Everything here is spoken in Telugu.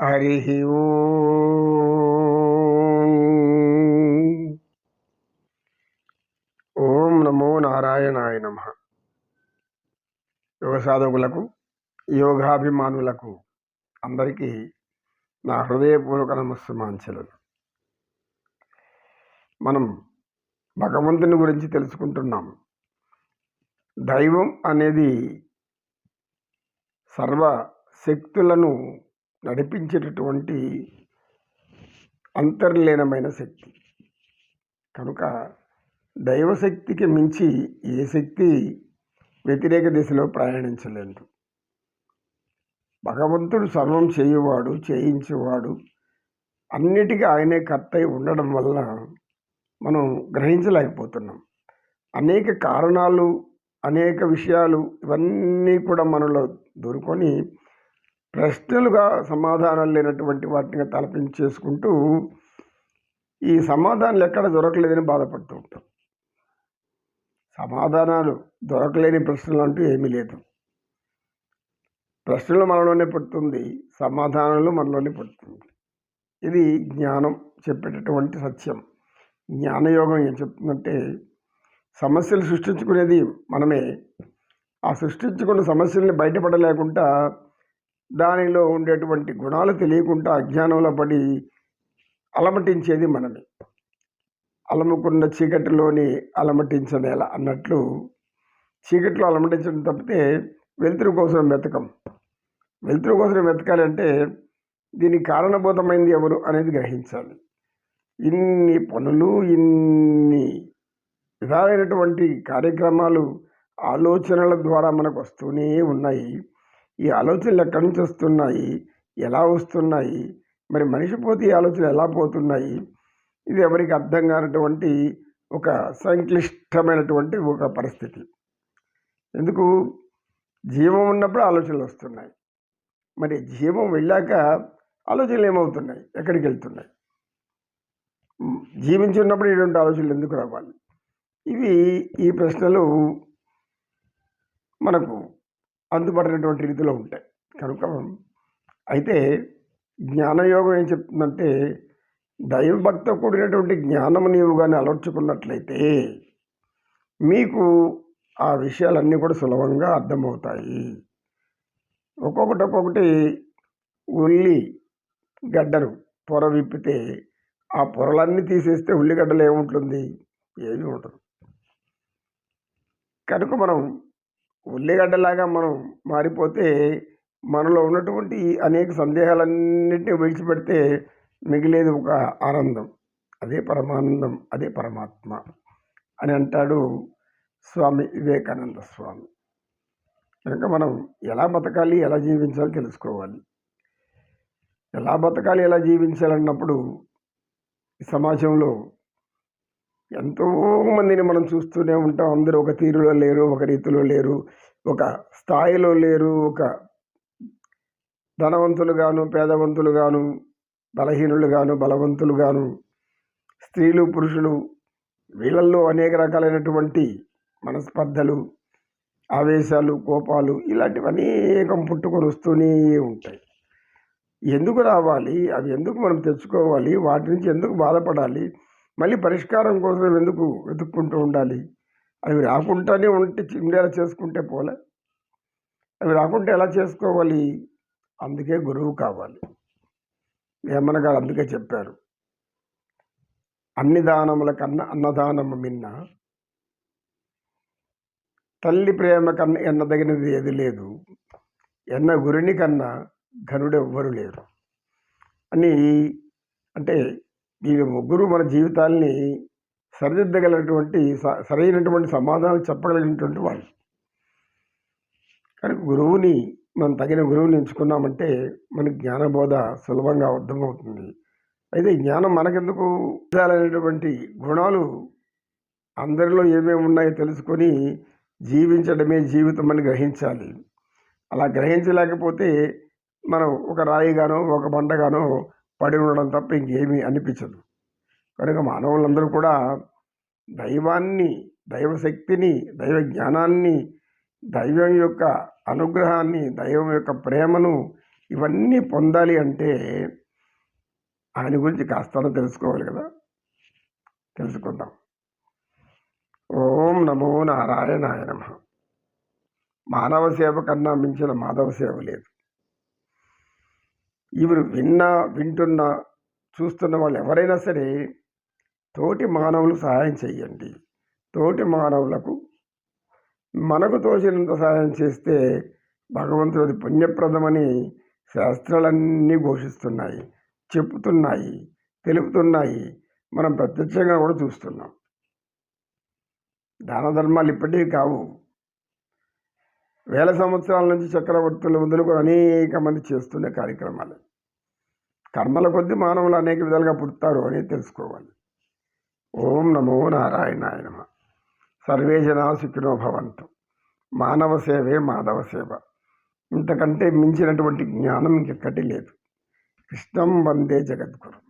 హరి ఓం. నమో నారాయణాయ నమ. యోగ సాధకులకు యోగాభిమానులకు అందరికీ నా హృదయపూర్వక నమస్సుమాంచలు. మనం భగవంతుని గురించి తెలుసుకుంటున్నాం. దైవం అనేది సర్వ శక్తులను నడిపించేటటువంటి అంతర్లీనమైన శక్తి. కనుక దైవశక్తికి మించి ఏ శక్తి వ్యతిరేక దిశలో ప్రయాణించలేదు. భగవంతుడు సర్వం చేయువాడు చేయించేవాడు అన్నిటికీ ఆయనే కర్తయి ఉండడం వల్ల మనం గ్రహించలేకపోతున్నాం. అనేక కారణాలు అనేక విషయాలు ఇవన్నీ కూడా మనలో దొరుకొని ప్రశ్నలుగా సమాధానాలు లేనటువంటి వాటిని తలపించేసుకుంటూ ఈ సమాధానాలు ఎక్కడ దొరకలేదని బాధపడుతూ ఉంటాం. సమాధానాలు దొరకలేని ప్రశ్నలు అంటూ ఏమీ లేదు. ప్రశ్నలు మనలోనే పుడుతుంది సమాధానాలు మనలోనే పుడుతుంది. ఇది జ్ఞానం చెప్పేటటువంటి సత్యం. జ్ఞానయోగం ఏం చెప్తుందంటే సమస్యలు సృష్టించుకునేది మనమే. ఆ సృష్టించుకున్న సమస్యల్ని బయటపడలేకుండా దానిలో ఉండేటువంటి గుణాలు తెలియకుండా అజ్ఞానంలో పడి అలమటించేది మనమే. అలముకున్న చీకటిలోని అలమటించనేల అన్నట్లు చీకటిలో అలమటించడం తప్పితే వెలుతురు కోసం వెతకం. వెలుతురు కోసం వెతకాలి అంటే దీనికి కారణభూతమైంది ఎవరు అనేది గ్రహించాలి. ఇన్ని పనులు ఇన్ని విధాలైనటువంటి కార్యక్రమాలు ఆలోచనల ద్వారా మనకు వస్తూనే ఉన్నాయి. ఈ ఆలోచనలు ఎక్కడి నుంచి వస్తున్నాయి? ఎలా వస్తున్నాయి? మరి మనిషి పోతే ఈ ఆలోచనలు ఎలా పోతున్నాయి? ఇది ఎవరికి అర్థం కానటువంటి ఒక సంక్లిష్టమైనటువంటి ఒక పరిస్థితి. ఎందుకు? జీవం ఉన్నప్పుడు ఆలోచనలు వస్తున్నాయి. మరి జీవం వెళ్ళాక ఆలోచనలు ఏమవుతున్నాయి? ఎక్కడికి వెళ్తున్నాయి? జీవించి ఉన్నప్పుడు ఇటువంటి ఆలోచనలు ఎందుకు రావాలి? ఇవి ఈ ప్రశ్నలు మనకు అందుబడినటువంటి రీతిలో ఉంటాయి. కనుక అయితే జ్ఞానయోగం ఏం చెప్తుందంటే దైవభక్త కూడినటువంటి జ్ఞానము నీవు కానీ అలర్చుకున్నట్లయితే మీకు ఆ విషయాలన్నీ కూడా సులభంగా అర్థమవుతాయి. ఒక్కొక్కటి ఒక్కొక్కటి ఉల్లి గడ్డను పొర విప్పితే ఆ పొరలన్నీ తీసేస్తే ఉల్లిగడ్డలు ఏముంటుంది? ఏమీ ఉండదు. కనుక మనం ఉల్లిగడ్డలాగా మనం మారిపోతే మనలో ఉన్నటువంటి అనేక సందేహాలన్నింటినీ విడిచిపెడితే మిగిలేది ఒక ఆనందం. అదే పరమానందం అదే పరమాత్మ అని అంటాడు స్వామి వివేకానంద స్వామి. కనుక మనం ఎలా బతకాలి ఎలా జీవించాలి తెలుసుకోవాలి. ఎలా బతకాలి ఎలా జీవించాలన్నప్పుడు సమాజంలో ఎంతో మందిని మనం చూస్తూనే ఉంటాం. అందరూ ఒక తీరులో లేరు ఒక రీతిలో లేరు ఒక స్థాయిలో లేరు ఒక ధనవంతులు గాను పేదవంతులు గాను బలహీనులు గాను బలవంతులు గాను స్త్రీలు పురుషులు వీళ్ళల్లో అనేక రకాలైనటువంటి మనస్పర్ధలు ఆవేశాలు కోపాలు ఇలాంటివి అనేకం పుట్టుకొని వస్తూనే ఉంటాయి. ఎందుకు రావాలి? అవి ఎందుకు మనం తెచ్చుకోవాలి? వాటి నుంచి ఎందుకు బాధపడాలి? మళ్ళీ పరిష్కారం కోసం ఎందుకు వెతుక్కుంటూ ఉండాలి? అవి రాకుండానే ఉంటే చిండేలా చేసుకుంటే పోలే. అవి రాకుంటే ఎలా చేసుకోవాలి? అందుకే గురువు కావాలి. వేమన గారు అందుకే చెప్పారు. అన్ని దానముల కన్నా అన్నదానము మిన్న. తల్లి ప్రేమ కన్నా ఎన్నదగినది ఏది లేదు. ఎన్న గురిని కన్నా ఘనుడు ఎవ్వరు లేరు. అని అంటే ఈ ముగ్గురు మన జీవితాల్ని సరిదిద్దగలటువంటి సరైనటువంటి సమాధానం చెప్పగలిగినటువంటి వాళ్ళు. కనుక గురువుని మనం తగిన గురువుని ఎంచుకున్నామంటే మనకి జ్ఞానబోధ సులభంగా అర్థమవుతుంది. అయితే జ్ఞానం మనకెందుకు? విధాలైనటువంటి గుణాలు అందరిలో ఏమేమి ఉన్నాయో తెలుసుకొని జీవించడమే జీవితం అని గ్రహించాలి. అలా గ్రహించలేకపోతే మనం ఒక రాయిగానో ఒక బండగానో పడి ఉండడం తప్ప ఇంకేమీ అనిపించదు. కనుక మానవులందరూ కూడా దైవాన్ని దైవశక్తిని దైవ జ్ఞానాన్ని దైవం యొక్క అనుగ్రహాన్ని దైవం యొక్క ప్రేమను ఇవన్నీ పొందాలి అంటే ఆయన గురించి కాస్తానో తెలుసుకోవాలి కదా. తెలుసుకుందాం. ఓం నమో నారాయణాయ నమ. మానవ సేవ కన్నా మించిన మాధవ సేవ లేదు. ఇవి విన్నా వింటున్నా చూస్తున్న వాళ్ళు ఎవరైనా సరే తోటి మానవులు సహాయం చేయండి. తోటి మానవులకు మనకు తోచినంత సహాయం చేస్తే భగవంతుడి పుణ్యప్రదమని శాస్త్రాలన్నీ ఘోషిస్తున్నాయి చెప్తున్నాయి తెలుపుతున్నాయి. మనం ప్రత్యక్షంగా కూడా చూస్తున్నాం. దాన ధర్మాలు ఇప్పటికీ కావు. వేల సంవత్సరాల నుంచి చక్రవర్తులు మొదలుకొని అనేక మంది చేస్తున్న కార్యక్రమాలు. కర్మల కొద్దీ మానవులు అనేక విధాలుగా పుడతారు అని తెలుసుకోవాలి. ఓం నమో నారాయణాయ నమ. సర్వే జనా సుఖినో భవంతు. మానవ సేవే మాధవ సేవ. ఇంతకంటే మించినటువంటి జ్ఞానం ఇంకెక్కటి లేదు. కృష్ణం వందే జగద్గురు.